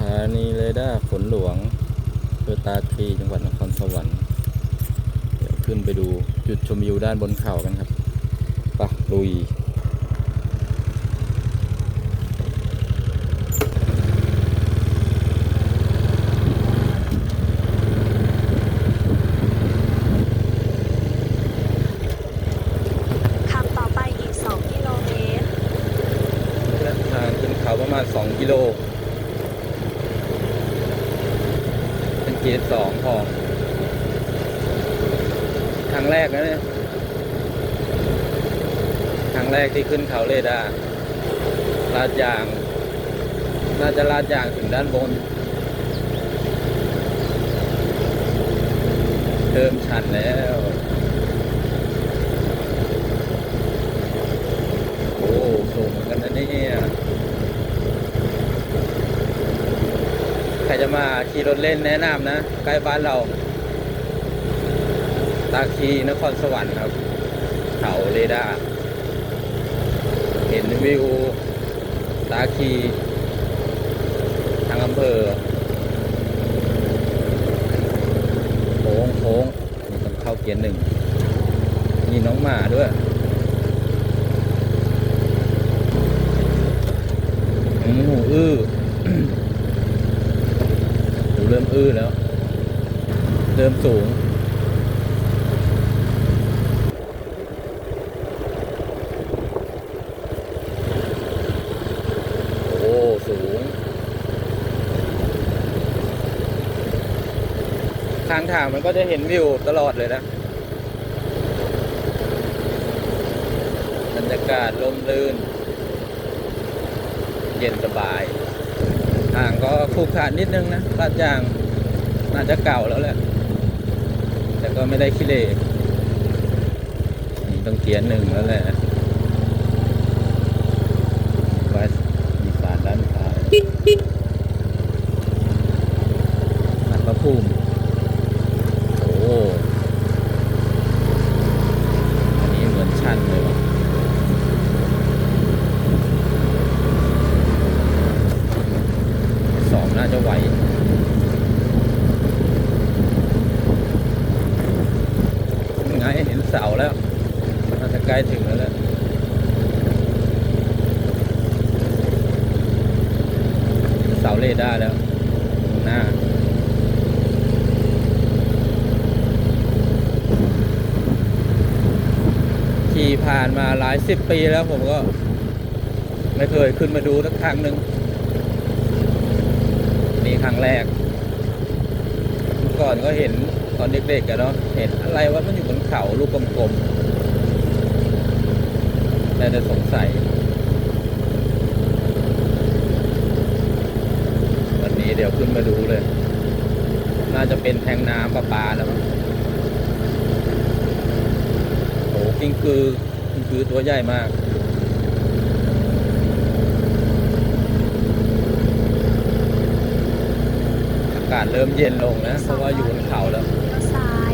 ถานีเรดาร์ฝนหลวงอำเภอตาคลีจังหวัดนครสวรรค์ เดี๋ยวขึ้นไปดูจุดชมวิวด้านบนเขากันครับไปะลุยขับต่อไปอีก2กิโลเมตรทางขึ้นเขาประมาณ 2 กิโล เกียร์สองพอครั้งแรกนะเนี่ยครั้งแรกที่ขึ้นเขาเลดาลาดยาง น่าจะลาดยางถึงด้านบน เริ่มชันแล้ว โอ้สูงเหมือนกันนะเนี่ยใคร จะมาขี่รถเล่นแนะนำนะ ใกล้บ้านเรา ตาคีนครสวรรค์ครับ เขาเรดาเห็นวิวตาคี ทางอำเภอโค้งโค้งนี่ต้องเข้าเกียร์หนึ่งมีน้องหมาด้วย อืมหูอื้อ หูเริ่ม อื้อแล้ว เริ่มสูง โอ้สูง ทางทางมันก็จะเห็นวิวตลอดเลยนะบรรยากาศลมลื่น เย็นสบายทางก็ขรุขระนิดนึงนะลาดยาง น่าจะเก่าแล้วแหละ แต่ก็ไม่ได้ขี้เหร่นี่ต้องเกียร์หนึ่งแล้วแหละไว้มีสารด้านซ้ายนันพระภูมิ โอ้อันนี้เหมือนชันเลยวะ สองน่าจะไหวยังไงเห็นเสาแล้ว น่าจะใกล้ถึงแล้วแหละเสาเรดาร์แล้วหน้าขี่ผ่านมาหลายสิบปีแล้วผมก็ ไม่เคยขึ้นมาดูสักครั้งหนึ่งนี่ครั้งแรกเมื่อก่อนก็เห็นตอนเด็กๆกันเนาะเห็นอะไรว่ามันอยู่บนเขาลูกกลมๆแต่จะสงสัย วันนี้เดี๋ยวขึ้นมาดูเลย น่าจะเป็นแทงน้ำประปาแล้วมั้งโอ้กิ้งคือ กิ้งคือตัวใหญ่มากอากาศเริ่มเย็นลงนะ เพราะว่าอยู่บนเขาแล้ว เลี้ยวซ้าย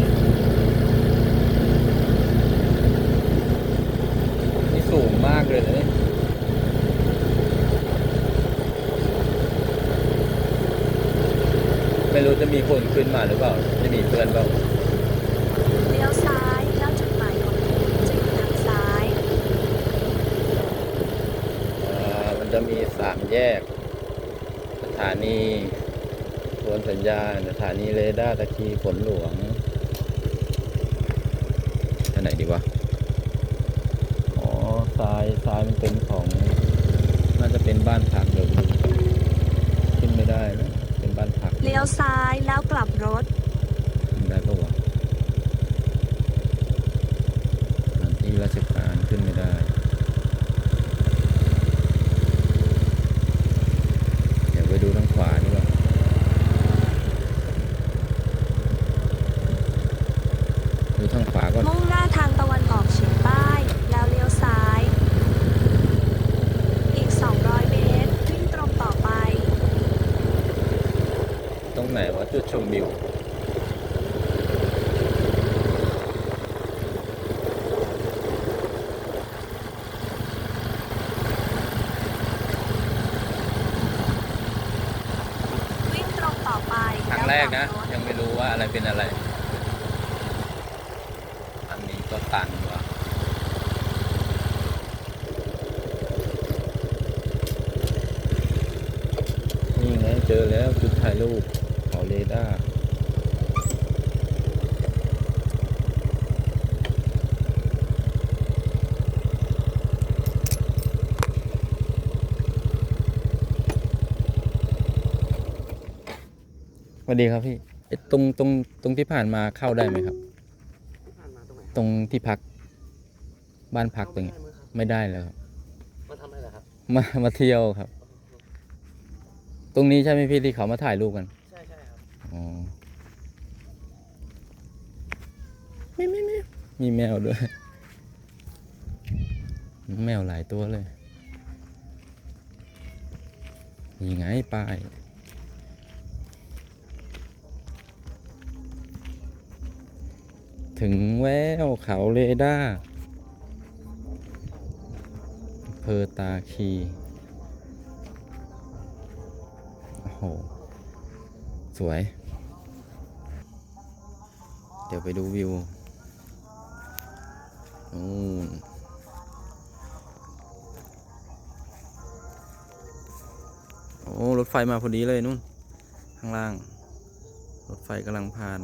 นี่สูงมากเลยนะเนี่ยไม่รู้ จะมีคนขึ้นมาหรือเปล่า จะมีเพื่อนเปล่าเลี้ยวซ้ายแล้วจุดหมายของคุณจะอยู่ทางซ้าย อ่ามันจะมีสามแยก สถานีทวนสัญญาณ สถานีเรดาร์ตะคีฝนหลวงอันไหนดีวะ อ๋อทรายทรายมันเป็นของ น่าจะเป็นบ้านพักเดี๋ยวดูขึ้นไม่ได้นะเป็น บ้านพักเลี้ยวซ้ายแล้วกลับรถขึ้นได้ปะวะสถานที่ราชการขึ้นไม่ได้ เดี๋ยวไปดูทางขวาดีกว่าดูทางขวาก่อน มุ่งหน้าทางตะวันออกเฉียงใต้ แล้วเลี้ยวซ้าย อีก 200 เมตร วิ่งตรงต่อไป ตรงไหนวะจุดชมวิว รกนะ ยังไม่รู้ว่าอะไร เป็นอะไร อันนี้ก็ตันว่ะนี่ไงเจอแล้วจุดถ่ายรูปเขาเรดาร์สวัสดีครับพี่ เอ๊ะตรงตรงตรงที่ผ่านมาเข้าได้ไหมครับผ่านมาตรงไหนตรงที่พักบ้านพักตรงนี้ไม่ได้มั้งครับไม่ได้แล้วครับ มาทำอะไรเหรอครับ มามาเที่ยวครับ ตรงนี้ใช่ไหมพี่ที่เขามาถ่ายรูปกันใช่ใช่ครับอ๋อมีมีมีมีแมวด้วย แมวหลายตัวเลย นี่ไงป้าย ถึงแววเขาเรดาร์เพอตาคีโอ้โห สวย เดี๋ยวไปดูวิวนู่นโอ้ รถไฟมาพอดีเลยนู่น ข้างล่าง รถไฟกำลังผ่าน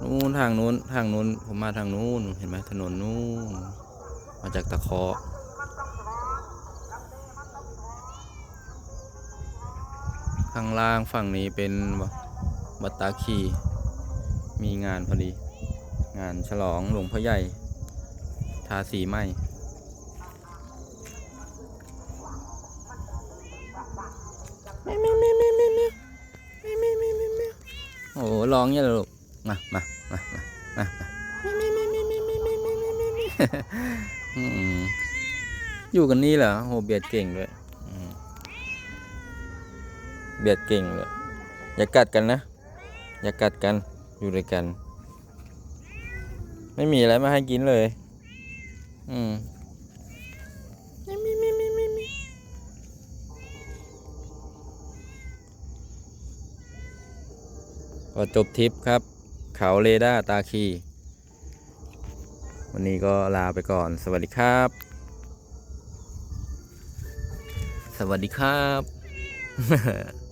นู่นทางนู้นทางนู้นผมมาทางนู้นเห็นไหมถนนนู้นมาจากตะเคาะข้างล่างฝั่งนี้เป็นวัดตาคีมีงานพอดี งานฉลองหลวงพ่อใหญ่ ทาสีใหม่โอ้โหร้องเนี่ยลูก มามามามามามาอืมอยู่กันนี่เหรอโหเบียดเก่งด้วยเบียดเก่งเลยอย่ากัดกันนะ อย่ากัดกันอยู่ด้วยกัน ไม่มีอะไรมาให้กินเลย อืมมิมิมิมิมิก็จบทริปครับ เขาเรดาตาคี วันนี้ก็ลาไปก่อน สวัสดีครับ สวัสดีครับ